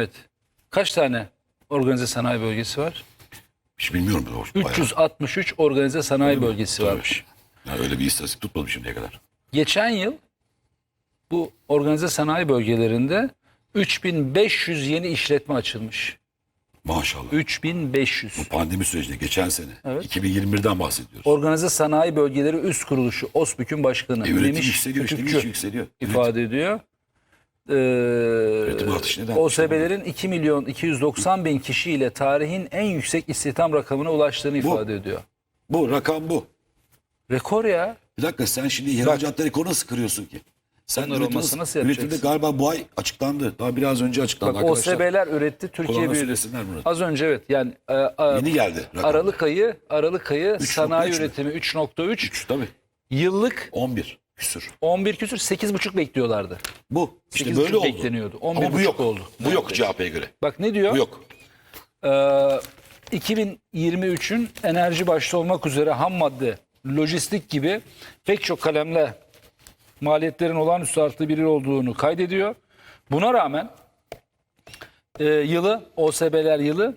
Evet. Kaç tane organize sanayi bölgesi var? Hiç bilmiyorum ben o bayağı. 363 organize sanayi bölgesi varmış. Yani öyle bir istatistik tutmadım şimdiye kadar. Geçen yıl bu organize sanayi bölgelerinde 3500 yeni işletme açılmış. Maşallah. 3500. Bu pandemi sürecinde geçen sene. Evet. 2021'den bahsediyoruz. Organize Sanayi Bölgeleri Üst Kuruluşu OSBİK'ün başkanı E, üretim Memiş yükseliyor işte yükseliyor? ifade ediyor. Ee, Artışı neden? OSB'lerin 2 milyon 290 bin kişiyle tarihin en yüksek istihdam rakamına ulaştığını ifade ediyor. Bu rakam bu. Rekor ya. Bir dakika sen şimdi ihracatları rekoru nasıl kırıyorsun ki? Sen Onlar üretim, olmasa nasıl üretimde yapacaksın? galiba bu ay açıklandı. Daha biraz önce açıklandı Bak arkadaşlar. OSB'ler üretti, Türkiye Kulağına büyüdü. söylesinler bunu. Az önce evet yani e, e, Yeni geldi. rakam. Aralık ayı Aralık ayı 3.3 sanayi mü? üretimi 3.3, Üç, tabii. yıllık 11 küsür. 11 küsür 8.5 bekliyorlardı. Bu. İşte 8,5 böyle oldu. bekleniyordu. Ama 11,5 bu yok. oldu. Bu yok CHP'ye göre. Bak ne diyor? Bu yok. Ee, 2023'ün enerji başta olmak üzere ham madde, lojistik gibi pek çok kalemle maliyetlerin olağanüstü arttığı bir yıl olduğunu kaydediyor. Buna rağmen e, yılı, OSB'ler yılı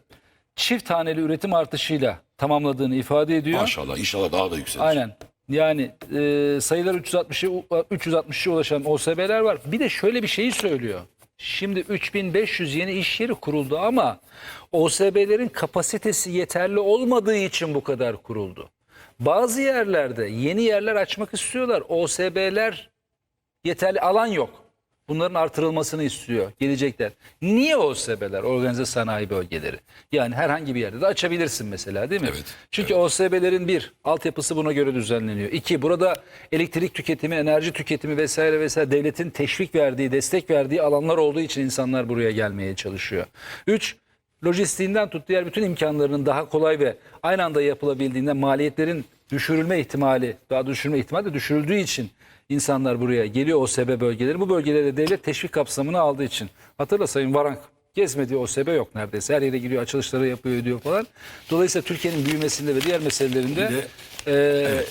çift taneli üretim artışıyla tamamladığını ifade ediyor. Maşallah. İnşallah daha da yükselir. Aynen. Yani e, sayılar 360'a 360'a ulaşan OSB'ler var. Bir de şöyle bir şeyi söylüyor. Şimdi 3500 yeni iş yeri kuruldu ama OSB'lerin kapasitesi yeterli olmadığı için bu kadar kuruldu. Bazı yerlerde yeni yerler açmak istiyorlar. OSB'ler yeterli alan yok. Bunların artırılmasını istiyor. Gelecekler. Niye OSB'ler? Organize sanayi bölgeleri. Yani herhangi bir yerde de açabilirsin mesela değil mi? Evet, Çünkü OSB'lerin bir, altyapısı buna göre düzenleniyor. İki, burada elektrik tüketimi, enerji tüketimi vesaire vesaire devletin teşvik verdiği, destek verdiği alanlar olduğu için insanlar buraya gelmeye çalışıyor. Üç, lojistiğinden tut diğer bütün imkanlarının daha kolay ve aynı anda yapılabildiğinde maliyetlerin düşürülme ihtimali, daha düşürülme ihtimali de düşürüldüğü için insanlar buraya geliyor OSB bölgeleri. Bu bölgelere devlet teşvik kapsamını aldığı için. Hatırla Sayın Varank gezmediği OSB yok neredeyse. Her yere giriyor, açılışları yapıyor, ediyor falan. Dolayısıyla Türkiye'nin büyümesinde ve diğer meselelerinde de- e,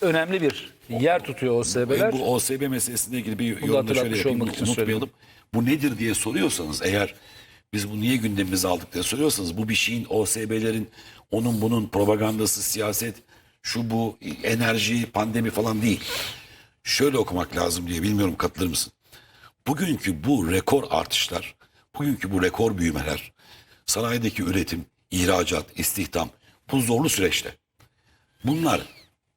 önemli bir yer tutuyor OSB'ler. Bu OSB meselesiyle ilgili bir Bunu da yorumda şöyle yapayım. için Unutmayalım. Bu nedir diye soruyorsanız eğer biz bu niye gündemimize aldık diye soruyorsanız bu bir şeyin OSB'lerin onun bunun propagandası, siyaset, şu bu enerji, pandemi falan değil. Şöyle okumak lazım diye bilmiyorum katılır mısın? Bugünkü bu rekor artışlar, bugünkü bu rekor büyümeler, sanayideki üretim, ihracat, istihdam bu zorlu süreçte. Bunlar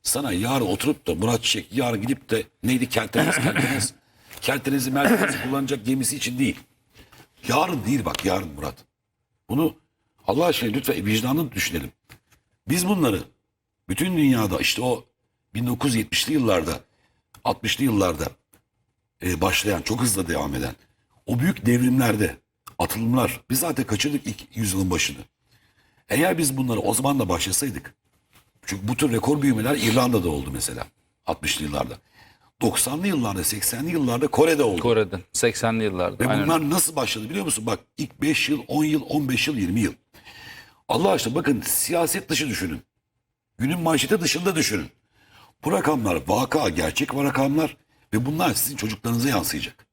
sana yarın oturup da Murat Çiçek yarın gidip de neydi Kelteniz Kelteniz Kelteniz'i merkezi kullanacak gemisi için değil. Yarın değil bak yarın Murat. Bunu Allah aşkına lütfen vicdanını düşünelim. Biz bunları bütün dünyada işte o 1970'li yıllarda 60'lı yıllarda e, başlayan çok hızlı devam eden o büyük devrimlerde atılımlar biz zaten kaçırdık ilk yüzyılın başını. Eğer biz bunları o zaman da başlasaydık çünkü bu tür rekor büyümeler İrlanda'da oldu mesela 60'lı yıllarda. 90'lı yıllarda 80'li yıllarda Kore'de oldu. Kore'de 80'li yıllarda. Ve Aynen. bunlar nasıl başladı biliyor musun? Bak ilk 5 yıl, 10 yıl, 15 yıl, 20 yıl. Allah aşkına bakın siyaset dışı düşünün. Günün manşeti dışında düşünün. Bu rakamlar vaka, gerçek rakamlar ve bunlar sizin çocuklarınıza yansıyacak.